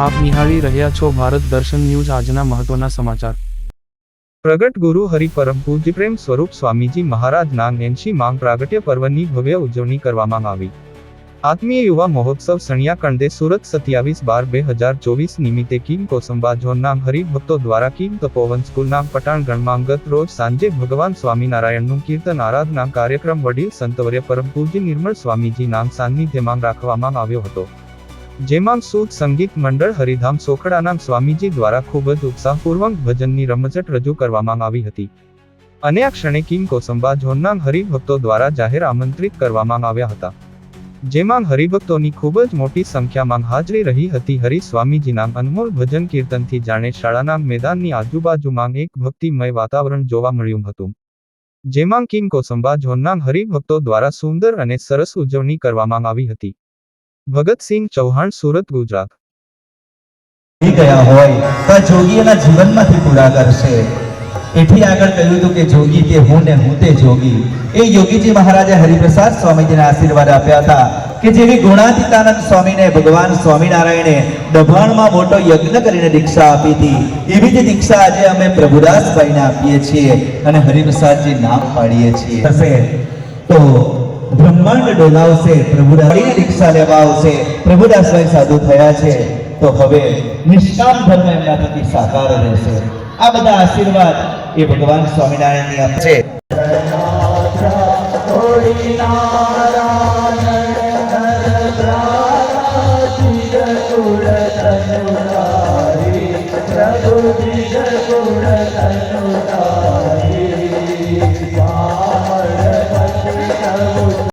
આપ નિહાળી રહ્યા છો ભારત દર્શન ન્યૂઝ આજના મહત્વના સમાચાર. પ્રગટ ગુરુ હરિપરમ પૂજ્ય પ્રેમ સ્વરૂપ સ્વામીજી મહારાજના એંશી માંગ પ્રાગટ્ય પર્વની ભવ્ય ઉજવણી કરવામાં આવી. આત્મીય યુવા મહોત્સવ સણિયા કંડે સુરત સત્યાવીસ બાર બે હજાર ચોવીસ નિમિત્તે કિમ કોસંબા ઝોનના હરિભક્તો દ્વારા કિમ તપોવન સ્કૂલના પટાણગણમાં ગત રોજ સાંજે ભગવાન સ્વામિનારાયણનું કીર્તન આરાધના કાર્યક્રમ વડીલ સંતવર્ય પરમ પૂજ્ય નિર્મળ સ્વામીજી નામ સાનિધ્યમાં રાખવામાં આવ્યો હતો. જેમાં સૂત સંગીત મંડળ હરિધામ સોખડાના સ્વામીજી દ્વારા ખૂબ જ ઉત્સાહપૂર્વક ભજનની રમઝટ રજૂ કરવામાં આવી હતી. અને આ ક્ષણે કિમ કોસંબા ઝોનના હરિભક્તો દ્વારા જાહેર આમંત્રિત કરવામાં આવ્યા હતા. જેમાં હરિભક્તોની ખૂબ જ મોટી સંખ્યામાં હાજરી રહી હતી હરિ સ્વામીજીના અનમોલ ભજન કીર્તનથી જાણે શાળાના મેદાનની આજુબાજુમાં એક ભક્તિમય વાતાવરણ જોવા મળ્યું હતું. જેમાં કિંગ કોસંબા ઝોનના હરિભક્તો દ્વારા સુંદર અને સરસ ઉજવણી કરવામાં આવી હતી. ભગતસિંહ ચૌહાણ, સુરત, ગુજરાત. ગયા હોય તો જોગી એના જીવનમાંથી પૂરા કરશે. એથી આગળ કહ્યું હતું કે જોગી તે હું ને હું તે જોગી. એ યોગીજી મહારાજે હરિપ્રસાદ સ્વામીજીને આશીર્વાદ આપ્યા હતા કે જેવી ગુણાતીતાનંદ સ્વામીને ભગવાન સ્વામિનારાયણે દભાણમાં મોટો યજ્ઞ કરીને દીક્ષા આપી હતી, એવી જ દીક્ષા આજે અમે પ્રભુદાસભાઈને આપીએ છીએ અને હરિપ્રસાદજી નામ પાડીએ છીએ. તો બ્રહ્માંડ ડોલાવશે પ્રભુદાસની દીક્ષા લેવા આવશે પ્રભુદાસ સ્વયં સાધુ થયા છે. તો હવે નિષ્કામ ધર્મ એમના પ્રતિ સાકાર રહેશે. આ બધા આશીર્વાદ એ ભગવાન સ્વામિનારાયણની આપશે પ્રભુ